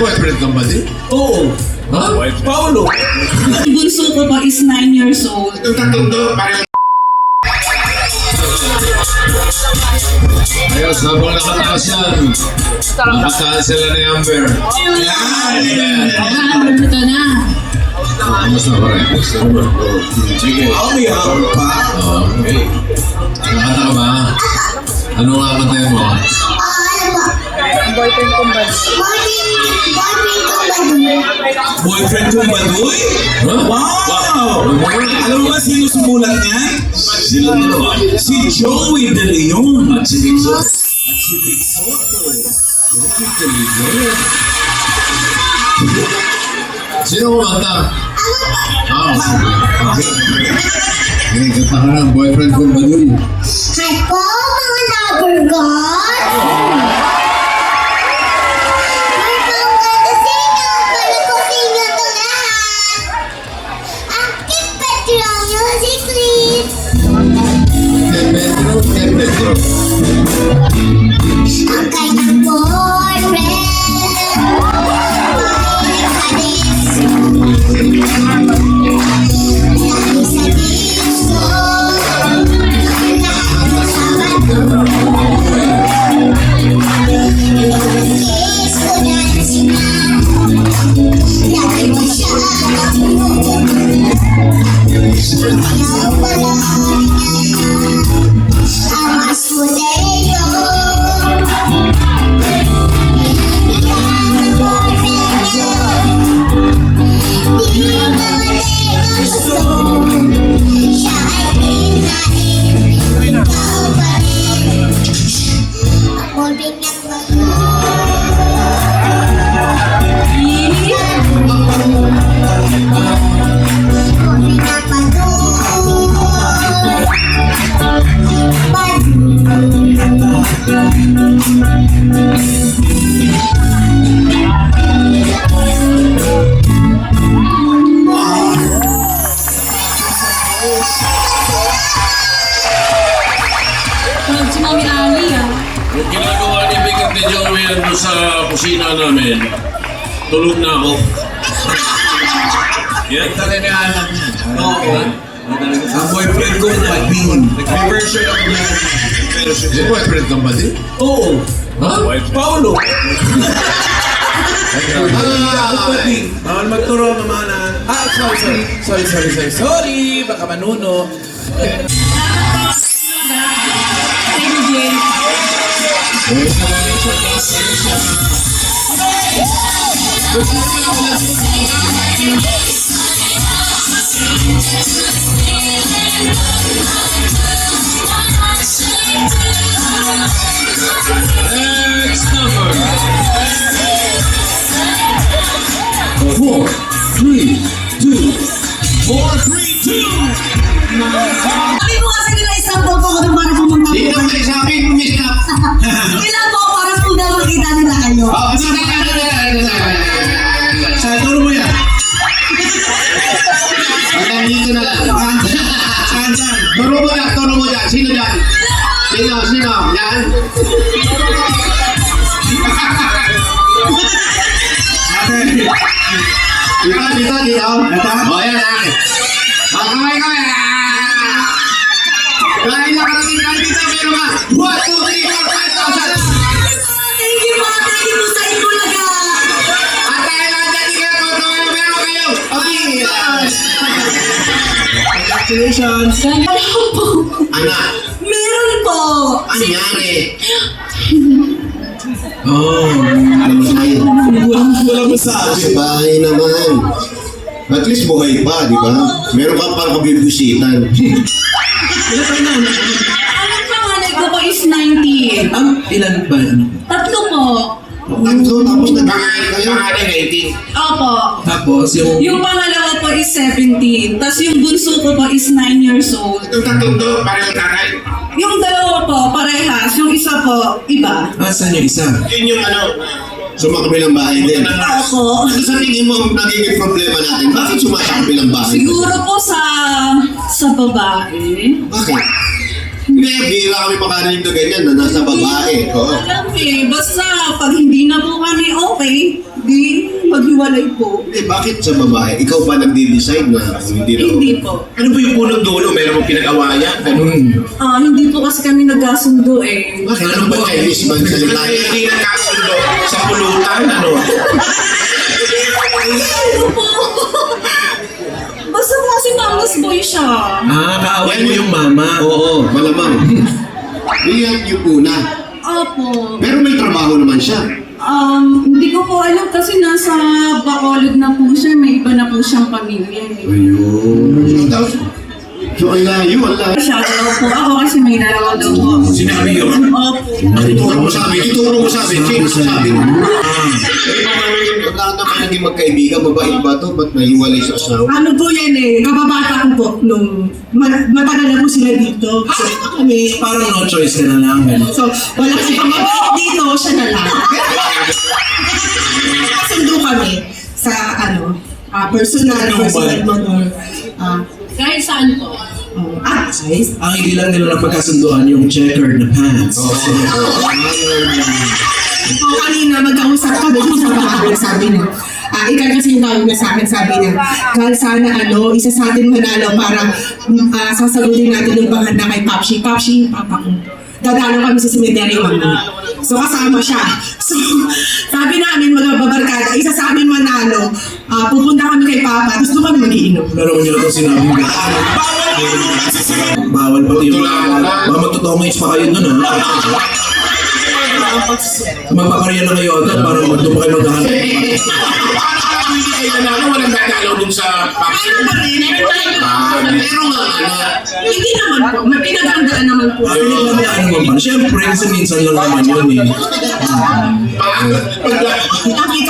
Boyfriend ka ba din? Oo. Ha? Paolo. Bunso ko po is 9 years old. Itong tatlong to, parang... Ayos, habang nakataas yan. Nakataas sila ni Amber. Yan! Ah, ito na. Kamusta pa rin? Sige. Ako may hawak pa. Okay. Nakata ka ba? Ano nga mo? Ah, ano ba? Boyfriend ko ba? Boyfriend, boyfriend ko ba dun? Boyfriend kong baduy? Wow! Alam mo ba sino sumulat niyan? Sila dalawa. Si Joey De Leon. At si Vic Soto. At si Vic Soto. Sino kumanta? Ah, sige. Okay, kanta ka ng boyfriend ko ba dun? Hi po, mga lover god! Tulad si Mami Ali ah. Yung ginagawa ni at ni Joey sa kusina namin, tulog na ako. Yan talaga yung alam niya. Oo. Ang boyfriend kong bading. Nag-version ako niya. May boyfriend ka ba din? Oo. Ha? Paolo. Bading. Bawal magturo mamanan. Ah, sorry, sorry. Sorry, sorry, sorry. Sorry, baka manuno. Sino? Yan? Dito, dito, dito. Ito? O, yan, yan. Magkamay kami. Dahil nakarating tayo dito, meron ka. One, two, three, four, five thousand. Thank you po, thank you sa Itbulaga. At dahil nandiyan din kayo, ano meron kayo. Okay. Congratulations. Anak, Meron po. ano nangyari? Oh. Ay, Walang, walang masabi. Sa bahay naman. At least buhay pa, di ba? Meron ka pang kabibisitan. Ilan tayo na? Ang panganay ko po is 19. Ang ilan ba? Ano? Tatlo po. Tatlo, tapos nag-iingay kayo. pangalan 18. Opo. Tapos yung... Yung pangalawa po is 17. Tapos yung bunso ko po is 9 years old. Itong tatlong to, parang tatay. Yung dalawa po, parehas. Yung isa po, iba. Asan yung isa? Yun yung ano. Sumakabilang bahay din. Opo. Ano sa tingin mo ang nagiging problema natin? Bakit sumasakabilang bahay? Siguro po sa sa babae. Bakit? Hindi, bihira kami makarinig na ganyan na nasa babae. Oo. Alam eh, basta pag hindi na po kami okay, di maghiwalay po. Eh, bakit sa babae? Ikaw ba nagde-decide na kung hindi na Hindi po. Ano ba yung unang dulo? Meron mo pinag-awayan? Ganun. Ah, hindi po kasi kami nagkasundo eh. Bakit ano ba Chinese man salita? Ay, hindi nagkasundo sa pulutan, ano? Ano po? Basta po kasi mama's boy siya. Ah, kaaway mo yung mama. Oo, malamang. Iyan yung una. Opo. Pero may trabaho naman siya. Um, hindi ko po alam kasi nasa Bacolod na po siya. May iba na po siyang pamilya. eh. Ayun. So, ang layo, ang layo. Siya daw po ako kasi may dalawa daw po. Sinabi yun. Opo. Ituro mo sa amin, ituro mo sa amin, Ching, sabi mo. Eh, Pagkakata na kayo naging magkaibigan, mabait ba to? Ba't nahiwalay sa asawa? Ano po yan eh, kababata ko po nung ma- matagal na po sila dito. So kami, Parang no choice ka na lang. ganun. so wala si pamabait dito, siya na lang. Sundo kami sa ano, ah, personal, Ano ba? personal motor. Ah, Kahit saan po. Oh, ah, guys. Ang hindi lang nila napagkasunduan yung checkered na pants. O kanina magkausap kami sa bahay, sabi niya. Ah, ikaw kasi yung tawag na sa akin, sabi niya, Gal, sana ano, isa sa atin manalo para mm, ah, sasagutin natin yung panghanda kay Papsi. Papsi, papa ko. Dadalo kami sa cemetery mami. So kasama siya. So sabi namin mga babarkada, isa sa amin manalo, ah, pupunta kami kay Papa, tapos doon kami magiinom. Pero mo nyo na itong sinabi. Bawal pati yung Baka magtotongays pa kayo nun ha. Magpakarya na kayo agad para magdoon pa kayo maghahanap. Kung hindi kayo nanalo, dun sa vaccine. Meron pa rin. Meron pa rin. Pero nga, Hindi naman po, may pinagandaan naman po. Ano naman ano naman? Siyempre, minsan lang naman yun eh. Nakita